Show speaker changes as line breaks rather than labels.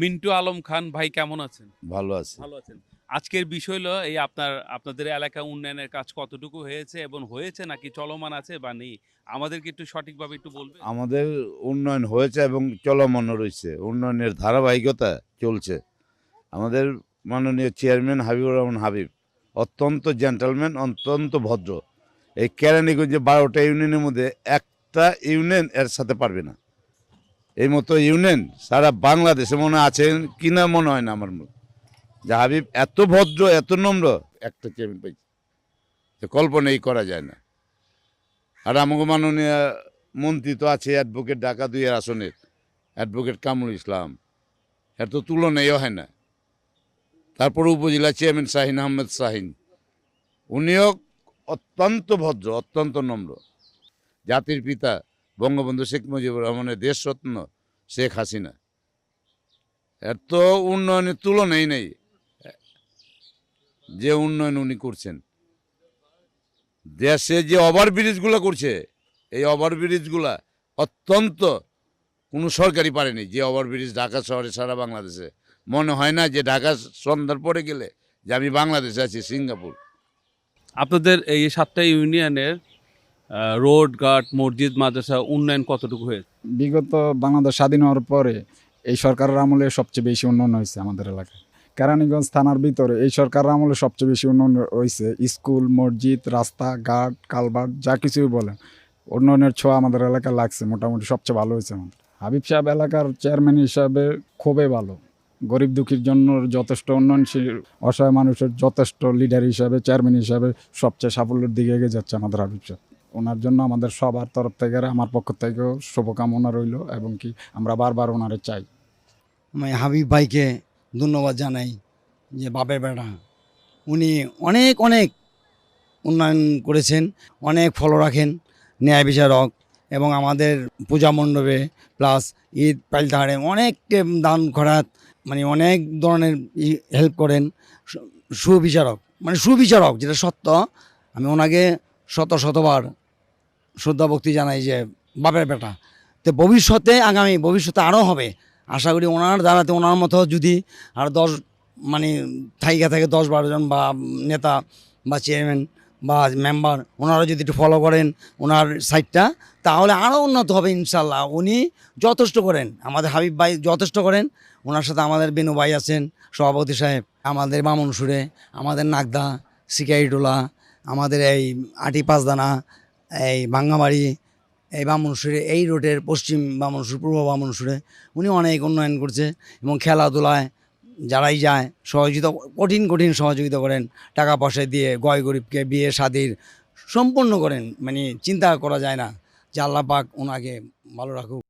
মিন্টু আলম খান ভাই কেমন আছেন?
ভালো আছে।
ভালো আছেন। আজকের বিষয় হলো এই আপনার আপনাদের এলাকা উন্নয়নের কাজ কতটুকু হয়েছে এবং হয়েছে নাকি চলমান আছে বা নেই? আমাদেরকে একটু সঠিকভাবে একটু বলবেন।
আমাদের উন্নয়ন হয়েছে এবং চলমান রয়েছে। উন্নয়নের ধারাবাহিকতা চলছে। আমাদের মাননীয় চেয়ারম্যান হাবিবুর রহমান হাবিব অত্যন্ত জেন্টালম্যান অত্যন্ত ভদ্র। এই কেরানীগঞ্জে বারোটা ইউনিয়নের মধ্যে একটা ইউনিয়ন এর সাথে পারবে না। এই মতো ইউনিয়ন সারা বাংলাদেশে মনে আছে কিনা মনে হয় না আমার মনে। যে হাবিব এত ভদ্র, এত নম্র, একটা চেয়ারম্যান পাইছে। যে কল্পনাই করা যায় না। আর আমাকে মাননীয় মন্ত্রী তো আছে অ্যাডভোকেট ঢাকা দুইয়ের আসনের অ্যাডভোকেট কামরুল ইসলাম। এর তো তুলনাইও হয় না। তারপর উপজেলা চেয়ারম্যান শাহিন আহমেদ শাহিন। উনিও অত্যন্ত ভদ্র, অত্যন্ত নম্র। জাতির পিতা বঙ্গবন্ধু শেখ মুজিবুর রহমানের দেশরত্ন শেখ হাসিনা। এর তো উন্নয়নের তুলনাই নেই। যে উন্নয়ন উনি করছেন। দেশে যে ওভার ব্রিজগুলো করছে, এই ওভার ব্রিজগুলা অত্যন্ত কোনো সরকারি পারেনি। যে ওভার ব্রিজ ঢাকা শহরে সারা বাংলাদেশে। মনে হয় না যে ঢাকা সন্ধ্যার পরে গেলে যে আমি বাংলাদেশে আছি, সিঙ্গাপুর।
আপনাদের এই সাতটা ইউনিয়নের রোড, ঘাট, মসজিদ, মাদ্রাসা উন্নয়ন কতটুকু হয়েছে?
বিগত বাংলাদেশ স্বাধীন হওয়ার পরে এই সরকারের আমলে সবচেয়ে বেশি উন্নয়ন হয়েছে আমাদের এলাকায়। কেরানীগঞ্জ থানার ভিতরে এই সরকারের আমলে সবচেয়ে বেশি উন্নয়ন হয়েছে স্কুল, মসজিদ, রাস্তা, ঘাট কালভার্ট যা কিছুই বলেন। উন্নয়নের ছোঁয়া আমাদের এলাকায় লাগছে, মোটামুটি সবচেয়ে ভালো হয়েছে আমাদের। হাবিব সাহেব এলাকার চেয়ারম্যান হিসাবে খুবই ভালো। গরিব দুঃখীর জন্য যথেষ্ট উন্নয়নশীল, অসহায় মানুষের যথেষ্ট লিডার হিসাবে, চেয়ারম্যান হিসাবে সবচেয়ে সাফল্যের দিকে এগিয়ে যাচ্ছে আমাদের হাবিব সাহেব। ওনার জন্য আমাদের সবার তরফ থেকে আমার পক্ষ থেকেও শুভকামনা রইল এবং কি আমরা বারবার ওনারে চাই।
আমি হাবিব ভাইকে ধন্যবাদ জানাই যে বাপের বেটা। উনি অনেক অনেক উন্নয়ন করেছেন, অনেক ফলো রাখেন, ন্যায় বিচারক এবং আমাদের পূজা মণ্ডপে প্লাস ঈদ পাল্টাহারে অনেক দান খরাত মানে অনেক ধরনের হেল্প করেন সুবিচারক মানে সুবিচারক যেটা সত্য, আমি ওনাকে শত, শতবার শ্রদ্ধা ভক্তি জানাই যে বাপের বেটা। তো ভবিষ্যতে, আগামী ভবিষ্যতে আরও হবে। আশা করি ওনার দ্বারাতে, ওনার মতো যদি আর দশ মানে থাইকা থাকে দশ বারো জন বা নেতা বা চেয়ারম্যান বা মেম্বার, ওনারা যদি একটু ফলো করেন ওনার সাইডটা তাহলে আরও উন্নত হবে ইনশাল্লাহ উনি যথেষ্ট করেন। আমাদের হাবিব ভাই যথেষ্ট করেন। ওনার সাথে আমাদের বেনু ভাই আছেন, সভাপতি সাহেব। আমাদের বামন সুরে, আমাদের নাগদা, সিকাইটোলা, আমাদের এই আটি পাঁচদানা এই ভাঙ্গাবাড়ি এই বামনসুরে, এই রোডের পশ্চিম বামনসুর, পূর্ব বামনসুরে, উনি অনেক উন্নয়ন করছে এবং খেলাধুলায় যারাই যায়, সহযোগিতা, কঠিন কঠিন সহযোগিতা করেন, টাকা পয়সা দিয়ে গয় গরিবকে বিয়ে শাদির সম্পন্ন করেন মানে চিন্তা করা যায় না। যে আল্লাহ পাক ওনাকে ভালো রাখুক।